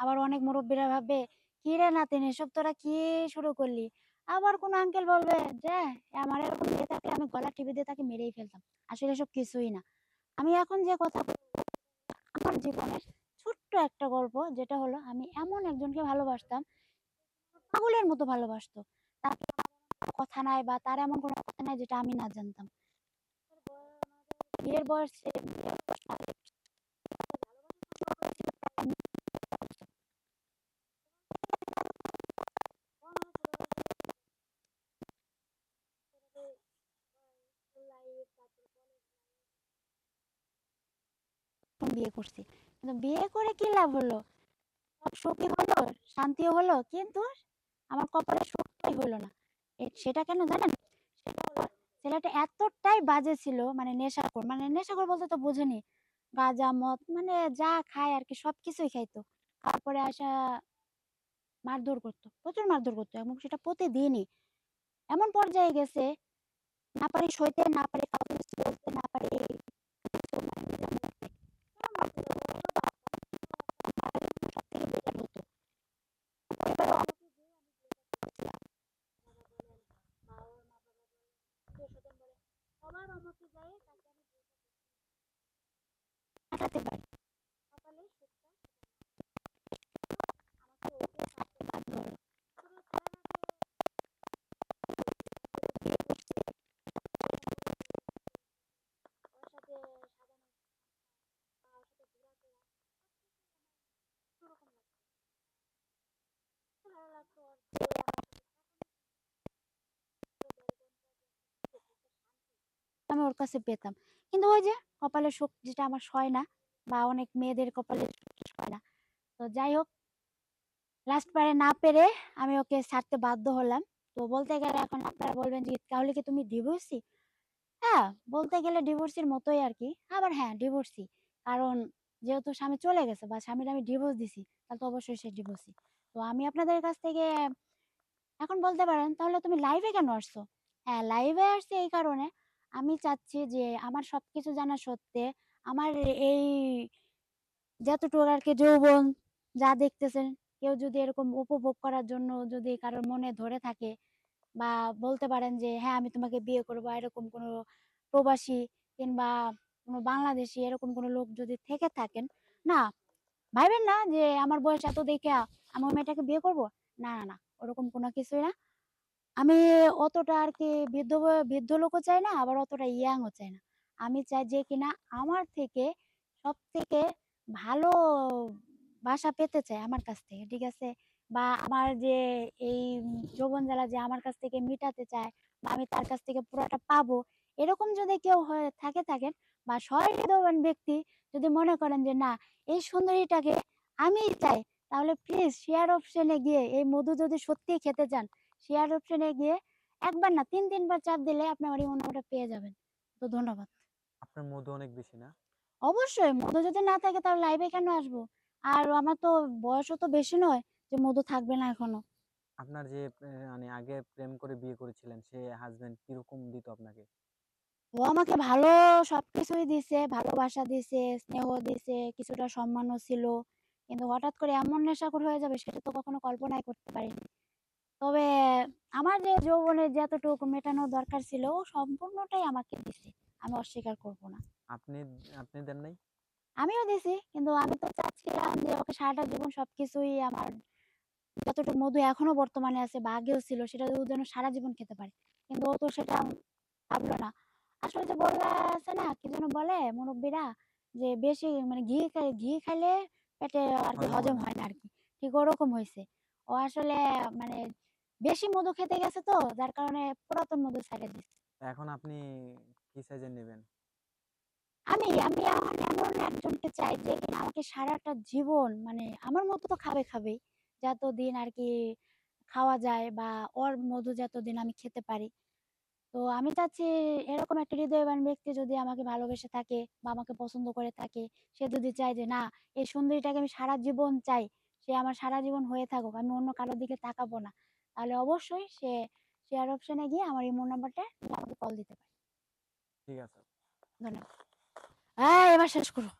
আবার অনেক মুরব্বীরা ভাববে, কি রে নাতিন, এসব তোরা কি শুরু করলি? আবার কোন আঙ্কেল বলবে, যে, আমার এরকম মেয়ে থাকলে আমি গলা টিপে দিয়ে তাকে মেরেই ফেলতাম। আসলে এসব কিছুই না। আমি এখন যে কথা আমার জীবনের ছোট্ট একটা গল্প, যেটা হলো আমি এমন একজনকে ভালোবাসতাম, পাগলের মতো ভালোবাসতো। তার কথা নাই বা তার এমন কোনো কথা নাই যেটা আমি না জানতাম। বিয়ের বয়স বিয়ে করছি। কিন্তু বিয়ে করে কি লাভ হলো? সব সুখী হলো, শান্তিও হলো, কিন্তু আমার কপালে সুখটাই হলো না। সেটা কেন জানেন? ছেলেটা এতটাই বাজে ছিল মানে নেশাখোর। মানে নেশাখোর বলতে তো বুঝেনি। গাঁজা, মদ মানে যা খায় আর কি, সবকিছুই খাইতো। তারপরে আসা মারধর করতো, প্রচুর মারধর করতো, এবং সেটা প্রতিদিনই। এমন পর্যায়ে গেছে, না পারি সইতে, না পারি কাউকে বলতে, না পারি কাটাতে পারি। কপালে সুখটা আমাকে ওকে ছাড়তে বাধ্য হলো। তবে ছেলেটাকে বিয়ে করছি। ওর সাথে সাজানো বা ওর সাথে ঘোরাফেরা সবকিছুই আমার অন্যরকম লাগতো। ভালো লাগতো ওর যে আমার সাথে আমি ওর কাছে পেতাম। কিন্তু ওই যে কপালের সুখ যেটা আমার সয় না বা অনেক মেয়েদের কপালের সুখ সয় না। তো যাই হোক লাস্ট পারে না পেরে আমি ওকে ছাড়তে বাধ্য হলাম। তো বলতে গেলে এখন আপনারা বলবেন যে, তাহলে কি তুমি ডিভোর্সি হ্যাঁ বলতে গেলে ডিভোর্সির মতোই আর কি আবার হ্যাঁ ডিভোর্সি কারণ যেহেতু স্বামী চলে গেছে বা স্বামীর আমি ডিভোর্স দিছি, তাহলে তো অবশ্যই সে ডিভোর্সি তো আমি আপনাদের কাছ থেকে এখন বলতে পারেন, তাহলে তুমি লাইভে কেন আসছো? হ্যাঁ লাইভে আসছি এই কারণে। আমি চাচ্ছি যে, আমার সবকিছু জানা সত্ত্বে আমার এই যতটুকু আর কি যৌবন যা দেখতেছেন, কেউ যদি এরকম উপভোগ করার জন্য যদি কারোর মনে ধরে থাকে বা বলতে পারেন যে হ্যাঁ আমি তোমাকে বিয়ে করব, এরকম কোনো প্রবাসী কিংবা কোনো বাংলাদেশি এরকম কোনো লোক যদি থেকে থাকেন, না, ভাইবেন না যে, আমার বয়স এত দেখে আমি ওই মেয়েটাকে বিয়ে করব? না না না, ওরকম কোনো কিছুই না। আমি অতটা আর কি বৃদ্ধ বৃদ্ধ লোকও চাই না, আবার অতটা ইয়াংও চাই না। আমি চাই যে কিনা আমার থেকে সব থেকে ভালো বাসা পেতে চাই আমার কাছ থেকে, ঠিক আছে? বা আমার যে এই যৌবন জ্বালা যে আমার কাছ থেকে মিটাতে চায় বা আমি তার কাছ থেকে পুরোটা পাবো, এরকম যদি কেউ হয়ে, থাকে থাকেন বা সহৃদয়বান ব্যক্তি যদি মনে করেন যে, না, এই সুন্দরীটাকে আমিই চাই, তাহলে প্লিজ শেয়ার অপশনে গিয়ে এই মধু যদি সত্যি খেতে চান শেয়ার অপশনে গিয়ে একবার না তিন তিনবার চাপ দিলে আপনি আমার এই পেয়ে যাবেন। তো ধন্যবাদ। আপনার মধু অনেক বেশি না? অবশ্যই মধু যদি না থাকে তাহলে লাইভে কেন আসব? আর আমার তো বয়সও তো বেশি নয় যে মধু থাকবে না এখনও। আপনার যে মানে আগে প্রেম করে বিয়ে করেছিলেন সে হাজবেন্ড কীরকম দিত আপনাকে? ও আমাকে ভালো সবকিছুই দিছে ভালোবাসা দিছে স্নেহ দিছে কিছুটা সম্মানও ছিল। কিন্তু হঠাৎ করে এমন নেশাখোর হয়ে যাবে সেটা তো কখনো কল্পনাই করতে পারিনি। তবে আমার যে যৌবনের যতটুকু মেটানো দরকার ছিল ও সম্পূর্ণটাই আমাকে দিছে। আমি অস্বীকার করব না। আপনি আপনি দেন নাই? আমিও দিছি কিন্তু আমি তো চাচ্ছিলাম যে ওকে সারাটা জীবন সবকিছুই আমার যতটুকু মধু এখনও বর্তমানে আছে বা আগেও ছিল সেটা ও যেন সারা জীবন খেতে পারে। কিন্তু ও তো সেটা ভাবলো না। আসলে যে বলা আছে না কি যেন বলে মুরব্বীরা যে বেশি মানে ঘি খাই ঘি খাইলে পেটে আর কি হজম হয় না। হয় না আর কি। ঠিক ওরকম হয়েছে ও আসলে মানে বেশি মধু খেতে গেছে তো যার কারণে পুরাতন মধু ছেড়ে দিচ্ছে এখন আপনি কি সাইজের নেবেন? আমি আমি এমন এমন একজনকে চাই যে কিনা আমাকে সারাটা জীবন মানে আমার মতো তো খাবে খাবেই যতদিন আর কি খাওয়া যায় বা ওর মধু যতদিন আমি খেতে পারি। তো আমি চাচ্ছি এরকম একটা হৃদয়বান ব্যক্তি যদি আমাকে ভালোবেসে থাকে বা আমাকে পছন্দ করে থাকে সে যদি চায় যে না এই সুন্দরীটাকে আমি সারা জীবন চাই সে আমার সারা জীবন হয়ে থাকুক আমি অন্য কারোর দিকে তাকাবো না। তাহলে অবশ্যই সে শেয়ার অপশনে গিয়ে আমার ইমো নাম্বারটা আমাকে কল দিতে পারে। ঠিক আছে। ধন্যবাদ। হ্যাঁ এবার শেষ করো।